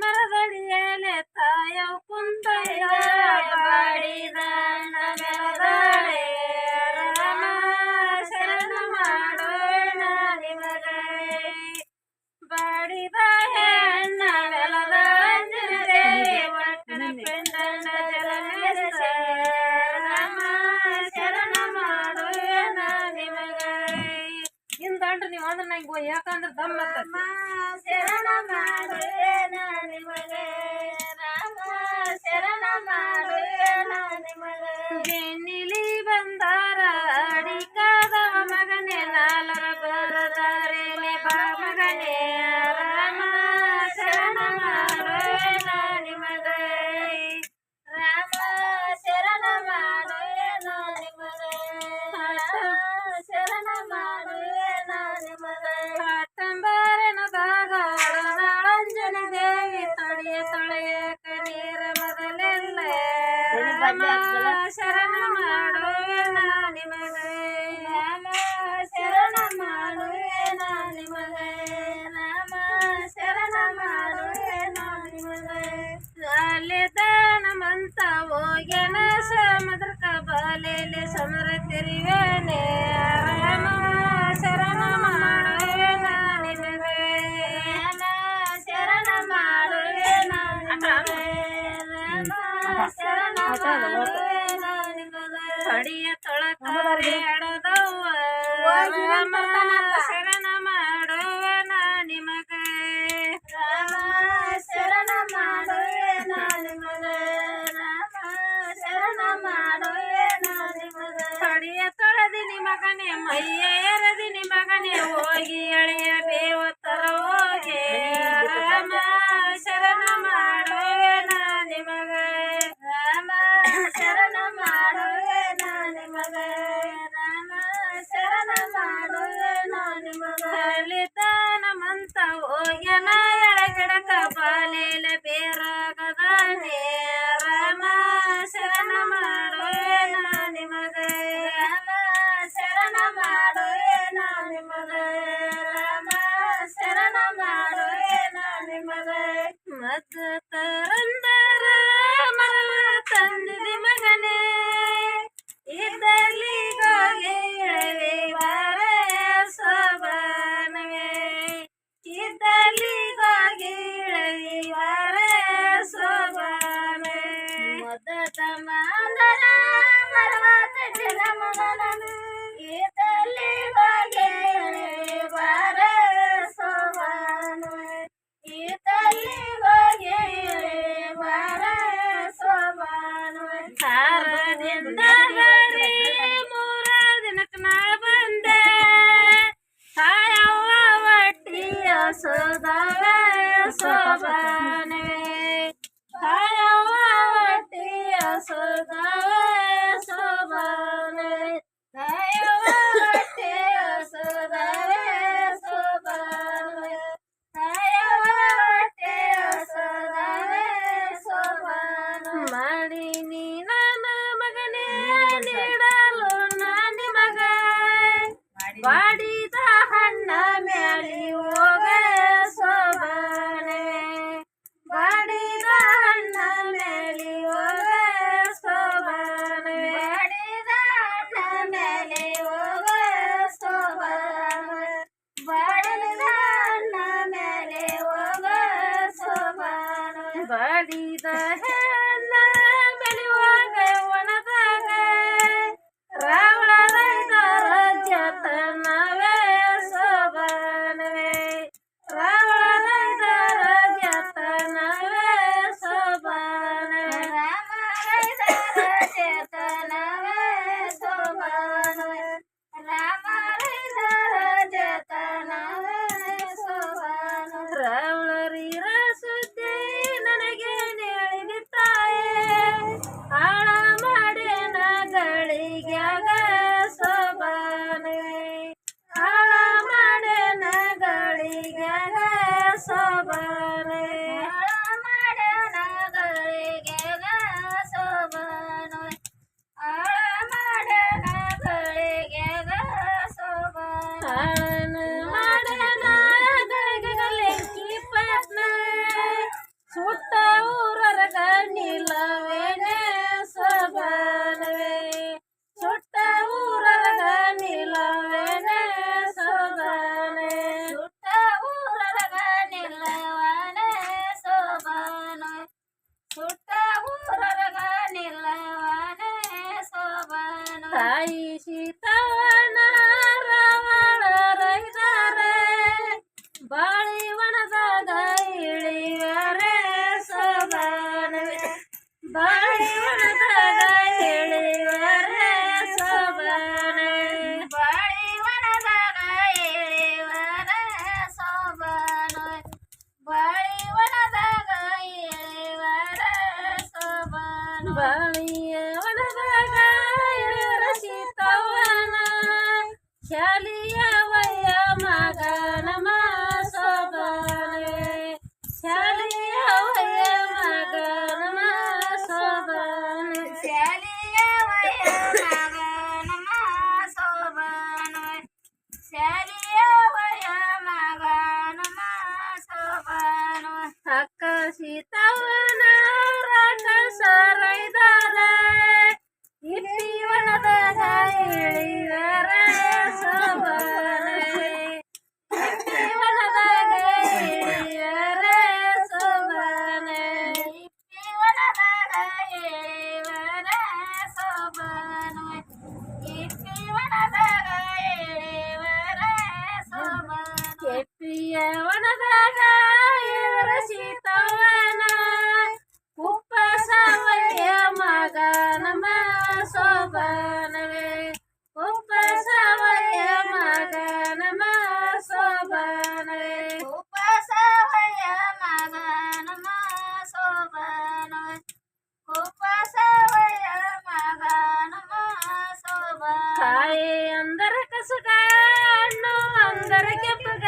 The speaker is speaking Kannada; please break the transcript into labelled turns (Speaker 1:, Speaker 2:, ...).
Speaker 1: ಮರದಡಿಯಲೆ ತಾಯ ಕುಂದಯ್ಯ ಬಾಡಿದ ನಗರದಳೆಯರನ ಶರಣ ಮಾಡೋಣ ನಿಮಗೈ ಬಾಡಿದ ದಮ್ಮಾ ಶರಣ ಮಾಡು ನಿಮಗೆ ರಾಮ ಶರಣ ಮಾಡು ರಾಮ ಶರಣ ಮಾಡುವೆನ ನಿಮಗೆ. ರಾಮ ಶರಣ ಮಾಡುವೆನ ನಿಮಗೆ. ರಾಮ ಶರಣ ಮಾಡುವೆನ ನಿಮಗೆ. ಅಲ್ಲಿದ್ದ ನಮ್ಮಂತ ಹೋಗ್ಯನ ಸಮುದ್ರ ಕಬಲೆಯಲ್ಲಿ ಸಮರ ತಿರಿವೆ. ಅಡಿಯ ತೊಳಕ ಬೇಡದವ್ವ ಮತ ತರಂದರ ತಂದಿದೆ ಮಗನೇ. ಇದ್ದಲಿ ಗಾಗೆ ನೀಡಲು ನಾ ನಿಮಗೆ ಮಾಡಿದ ಹಣ್ಣ ಮ್ಯಾಲಿ সবার I hey, hey, hey, hey, hey, hey,